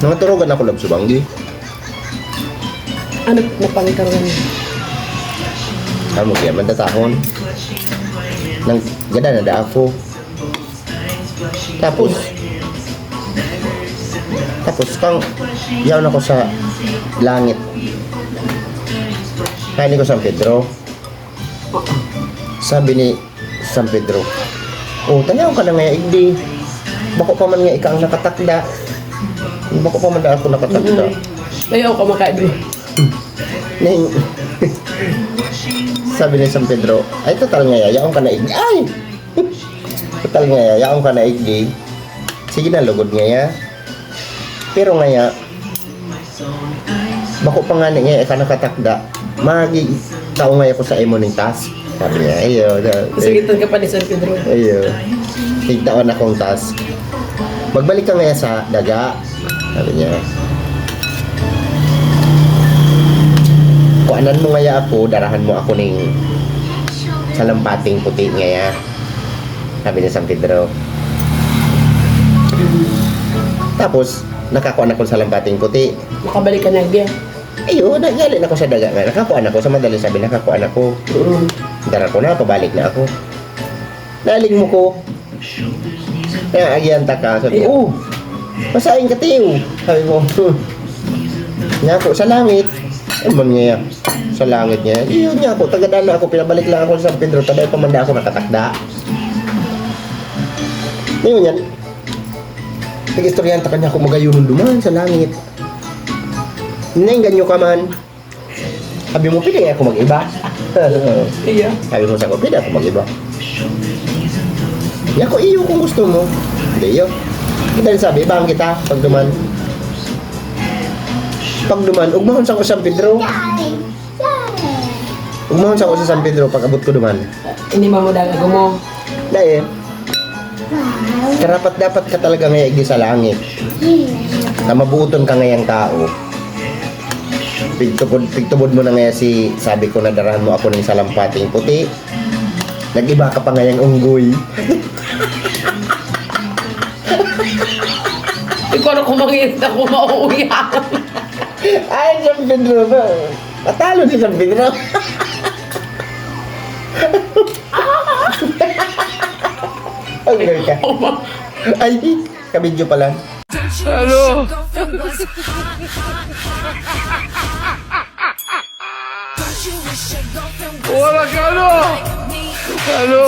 Nangaturogan ako lab subanggi. Ano napangkaroon niya? Ano kaya man datahon. Nang gada na da ako. Tapos tapos kang yaw na ko sa langit. Kain ko San Pedro. Sabi ni San Pedro, Oh, tanyaw ka na nga igdi. Bako pa man nga ikaw ang nakatakda. Bako pa man ako nakatakda. Ayaw ka makain. Ning Sabi ni San Pedro, ay total nga yayaon ka na igdi. Ay! total nga yayaon ka na igdi. Sige na, lugod nga ya. Pero nga ya, bako pa nga nga ka nakatakda. Magi tao nga ako sa imo ning task. Sabi niya, ayo. Sagitan ka pa ni San Pedro. Ayo. Tigtaan akong task. Magbalik ka nga sa daga. Sabi niya. Kuanan mo ngaya ako, darahan mo ako ning salampating puti ngaya. Sabi ni San Pedro. Tapos, nakakuan ako sa salampating puti. Makabalik ka na agya. Ayo, nagali na ako sa daga nga. Nakakuan ako. Sa madali sabi, nakakuan ako. Mm. Dara ko na, pabalik na ako. Naling mo ko. Kaya agyanta ka. Sabi, oh, masaing ka tiyo. Sabi mo, hmm. Nga ako, sa langit. Ano man nga Sa langit niya. Iyon niya ako, tagadala ako, pinabalik lang ako sa San Pedro, tabay pamanda ako nakatakda. Ngayon yan, nag-istoryan ta kanya ako magayunon duman sa langit. Ninainggan nyo ka man. Sabi mo, pili ako mag-iba. Iya. Sabi mo sa ko, pwede ako mag-iba. Di ako iyo kung gusto mo. Hindi iyo. Dahil sabi, ibang kita pag duman. Pag duman, ugmahon sa ko sa San Pedro. Ugmahon sa ko sa San Pedro pag abot ko duman. Hindi mo mo dalag mo. Dahil, karapat dapat ka talaga ngayag di sa langit. Na mabuton ka ngayang tao. Pigtubod, pigtubod mo na ngaya si, sabi ko na darahan mo ako ng salampating puti. Nag-iba ka pa ngayang unggoy. Ikaw na kumangit ako mauuwi Ay, San Pedro ba? Patalo si San Pedro. Ang girl ka. Ay, kabidyo pala. Ano? Wala ka ano? Ano?